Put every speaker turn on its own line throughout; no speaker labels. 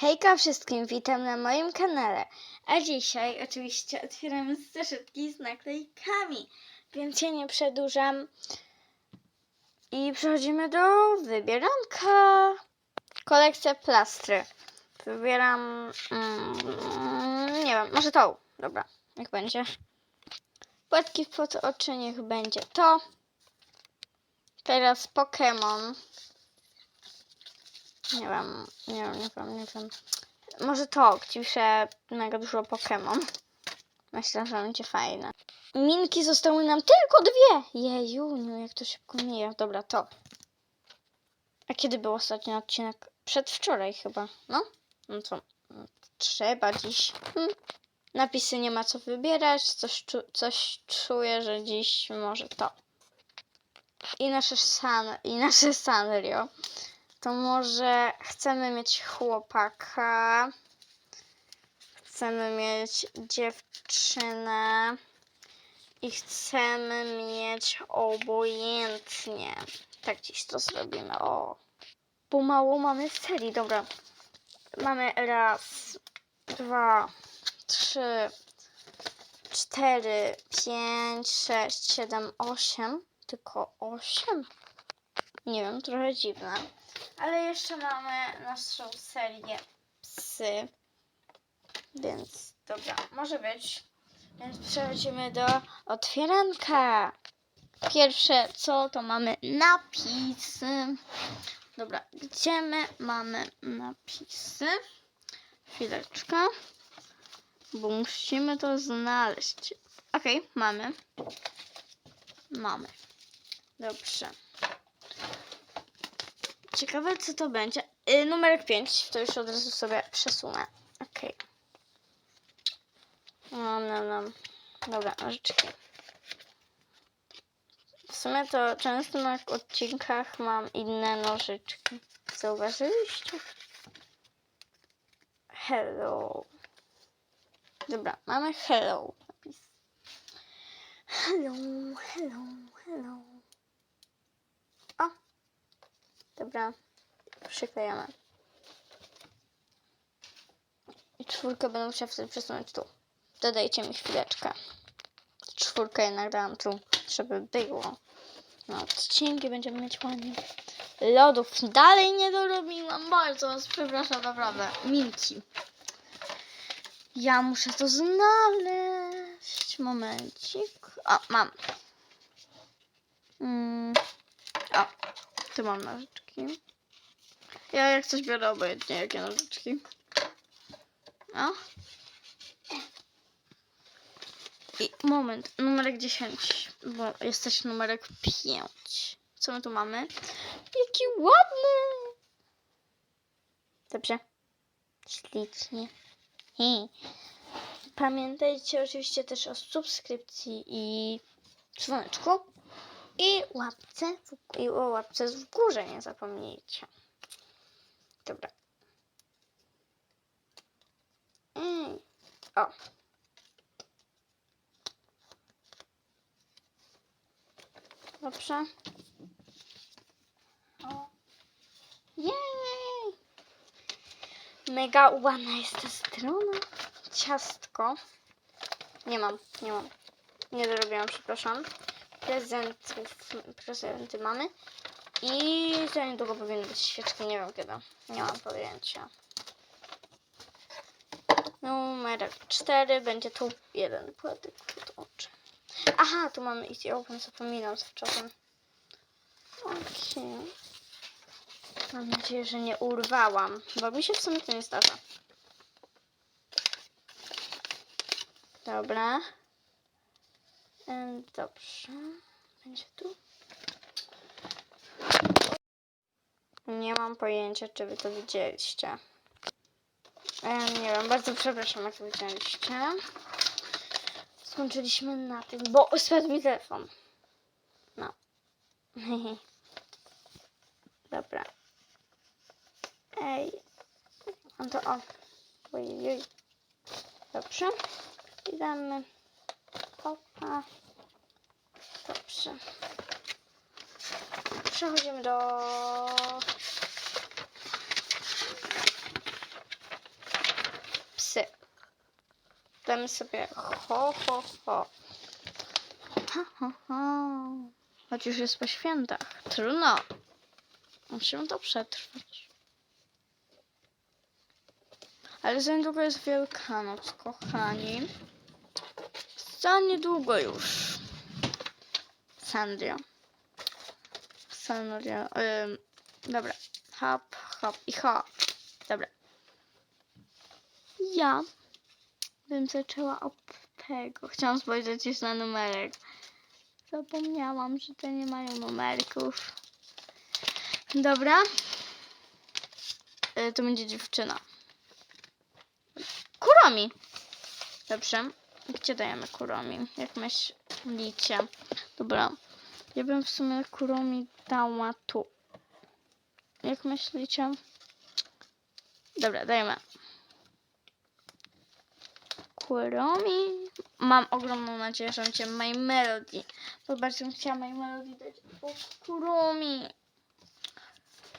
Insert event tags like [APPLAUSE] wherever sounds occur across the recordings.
Hejka wszystkim, witam na moim kanale. A dzisiaj oczywiście otwieramy zeszytki z naklejkami, więc ja nie przedłużam. I przechodzimy do wybieranka. Kolekcja plastry. Wybieram, mm, nie wiem, może tą. Dobra, niech będzie. Płatki pod oczy, niech będzie to. Teraz Pokémon. Nie wiem, nie wiem, nie wiem, nie wiem. Może to, gdzie mega dużo Pokémon. Myślę, że będzie fajne. Minki zostały nam tylko dwie! Jejuniu, jak to szybko mija. Dobra, to. A kiedy był ostatni odcinek? Przedwczoraj chyba, no? No to no, trzeba dziś. Hm. Napisy nie ma co wybierać, coś, czu coś czuję, że dziś może to. I nasze san, i nasze Sanrio to może chcemy mieć chłopaka, chcemy mieć dziewczynę i chcemy mieć obojętnie. Tak dziś to zrobimy. O, pomału mamy serii. Dobra, mamy raz, dwa, trzy, cztery, pięć, sześć, siedem, osiem. Tylko osiem? Nie wiem, trochę dziwne. Ale jeszcze mamy naszą serię psy. Więc dobra, może być. Więc przechodzimy do otwieranka. Pierwsze co to mamy napisy. Dobra, gdzie my mamy napisy? Chwileczkę. Bo musimy to znaleźć. Okej, mamy. Mamy. Dobrze. Ciekawe, co to będzie. Y, numerek 5, to już od razu sobie przesunę. Okej. No, no, no. Dobra, nożyczki. W sumie to często na odcinkach mam inne nożyczki. Zauważyliście? Hello. Dobra, mamy hello. Napis. Hello, hello, hello. O, Dobra, przyklejamy. I czwórkę będę musiała wtedy przesunąć tu. Dodajcie mi chwileczkę. Czwórkę jednak dałam tu, żeby było. No, odcinki będziemy mieć ładnie. Lodów dalej nie dorobiłam. Bardzo was przepraszam, naprawdę. Minki. Ja muszę to znaleźć. Momencik. O, mam. Mm. O, tu mam nożyczki. Ja jak coś biorę obojętnie, jakie nożyczki. O. I moment, numerek 10, bo jesteś numerek 5. Co my tu mamy? Jaki ładny! Dobrze. Ślicznie. Hi. Pamiętajcie oczywiście też o subskrypcji i dzwoneczku. I łapce, w, i o łapce w górze nie zapomnijcie. Dobra. Ej. O. Dobrze. Jej! Mega ładna jest ta strona. Ciastko. Nie mam, nie mam. Nie dorobiłam, przepraszam. Prezentów, prezenty mamy. I za niedługo powinny być świeczki, nie wiem kiedy. Nie mam pojęcia. Numer 4 będzie tu jeden płatek pod oczy. Aha, tu mamy Easy Open, zapominam z wczoraj. Okej. Mam nadzieję, że nie urwałam, bo mi się w sumie to nie zdarza. Dobra. Dobrze. Będzie tu. Nie mam pojęcia, czy wy to widzieliście. Nie wiem, bardzo przepraszam, jak to widzieliście. Skończyliśmy na tym, bo spadł mi telefon. No. [LAUGHS] Dobra. Ej. No to o. Ojej. Dobrze. I damy topa. Dobrze. Przechodzimy do... Psy. Damy sobie ho, ho, ho. Ha, ha, ha. Choć już jest po świętach. Trudno. Musimy to przetrwać. Ale za niedługo jest Wielkanoc, kochani. Za niedługo już. Sandria. Sandria. Ym, dobra. Hop, hop i hop. Dobra. Ja bym zaczęła od tego. Chciałam spojrzeć już na numerek. Zapomniałam, że te nie mają numerków. Dobra. Y, to będzie dziewczyna. Kuromi. Dobrze. Gdzie dajemy kuromi? Jak myślicie? Dobra. Ja bym w sumie kuromi dała tu. Jak myślicie? Dobra, dajmy. Kuromi. Mam ogromną nadzieję, że będzie My Melody. Bo bardzo bym chciała My Melody dać. O, Kuromi.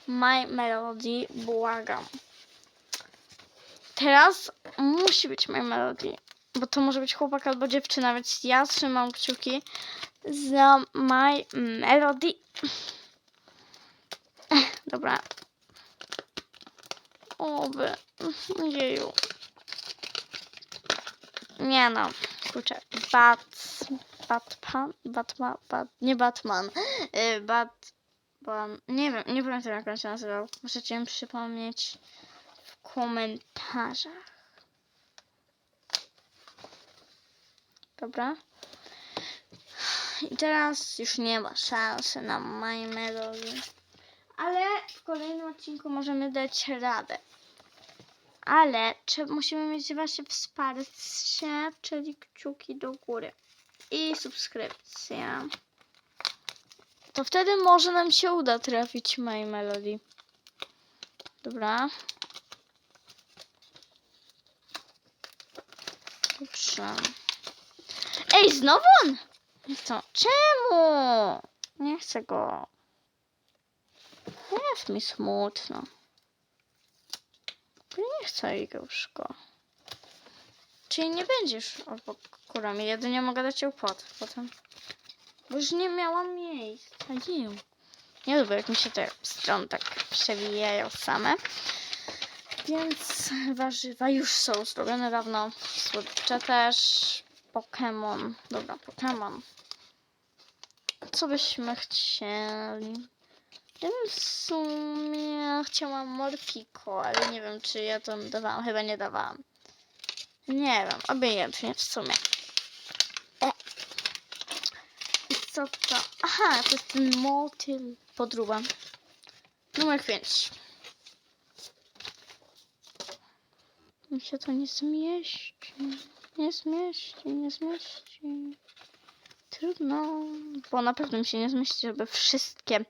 My Melody, błagam. Teraz musi być My Melody. Bo to może być chłopak albo dziewczyna, więc ja trzymam kciuki za My Melody. Dobra. Oby. Jeju. Nie no. Kurczę. Bat... Batman? Batman? Bat, nie Batman. Y, Bat... Ban, nie wiem, nie pamiętam jak on się nazywał. Możecie mi przypomnieć w komentarzach. Dobra. I teraz już nie ma szansy na My Melody. Ale w kolejnym odcinku możemy dać radę. Ale czy musimy mieć wasze wsparcie, czyli kciuki do góry i subskrypcja. To wtedy może nam się uda trafić My Melody. Dobra. Dobrze. Ej, znowu on! Nie chcę. Czemu? Nie chcę go. Jest mi smutno. Nie chcę już go. Czyli nie będziesz obok kurami. Jedynie mogę dać ją pod potem. Bo już nie miałam miejsca. Nie. Nie lubię, jak mi się te strony tak przewijają same. Więc warzywa już są zrobione dawno. Słodcze też. Pokémon. Dobra, Pokémon. Co byśmy chcieli? Ja bym w sumie chciałam Morpiko, ale nie wiem, czy ja to dawałam. Chyba nie dawałam. Nie wiem, obojętnie w sumie. E. I co to? Aha, to jest ten motyl podróba. Numer 5. Mi się to nie zmieści. Nie zmieści, nie zmieści. Trudno, bo na pewno mi się nie zmieści, żeby wszystkie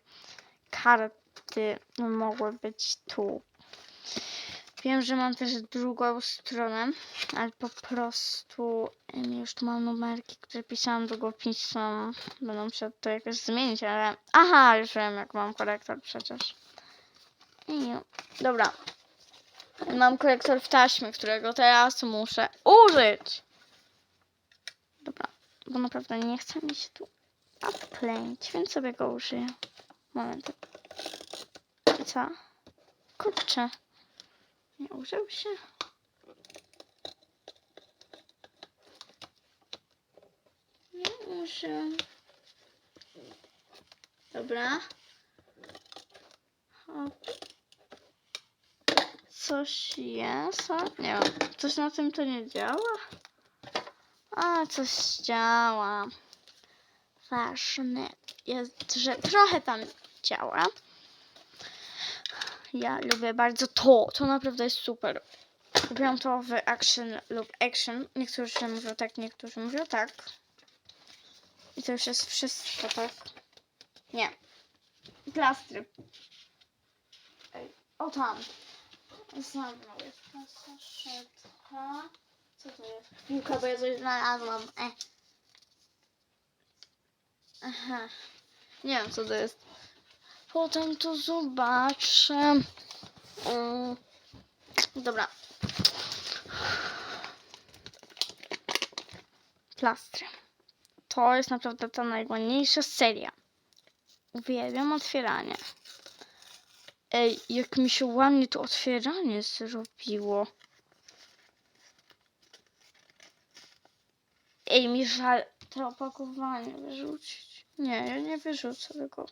karty mogły być tu. Wiem, że mam też drugą stronę, ale po prostu już tu mam numerki, które pisałam długopisem. Będę musiała to jakoś zmienić, ale... Aha, już wiem, jak mam korektor przecież. Dobra. Mam korektor w taśmie, którego teraz muszę użyć. Dobra, bo naprawdę nie chce mi się tu upklęć, więc sobie go użyję. Moment. Co? Kurczę. Nie użył się? Nie użył. Dobra. O. Coś jest? a? Nie wiem. Coś na tym to nie działa? A, coś działa. Ważne jest, że trochę tam działa. Ja lubię bardzo to. To naprawdę jest super. Kupiłam to w Action lub Action. Niektórzy mówią tak, niektórzy mówią tak. I to już jest wszystko, tak? Nie. Plastry. O tam. Znowu jest pasaszetka. Co to jest? Piłka, bo ja coś znalazłam. E. Aha. Nie wiem, co to jest. Potem to zobaczę. Mm. Dobra. plastry. To jest naprawdę ta najładniejsza seria. Uwielbiam otwieranie. Ej, jak mi się ładnie to otwieranie zrobiło. Ej, mi żal to opakowanie wyrzucić. Nie, ja nie wyrzucę tego.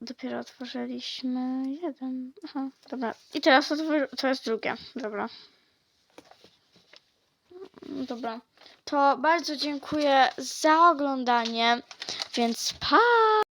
Dopiero otworzyliśmy jeden. Aha, dobra. I teraz to, jest drugie. Dobra. Dobra. To bardzo dziękuję za oglądanie, więc pa!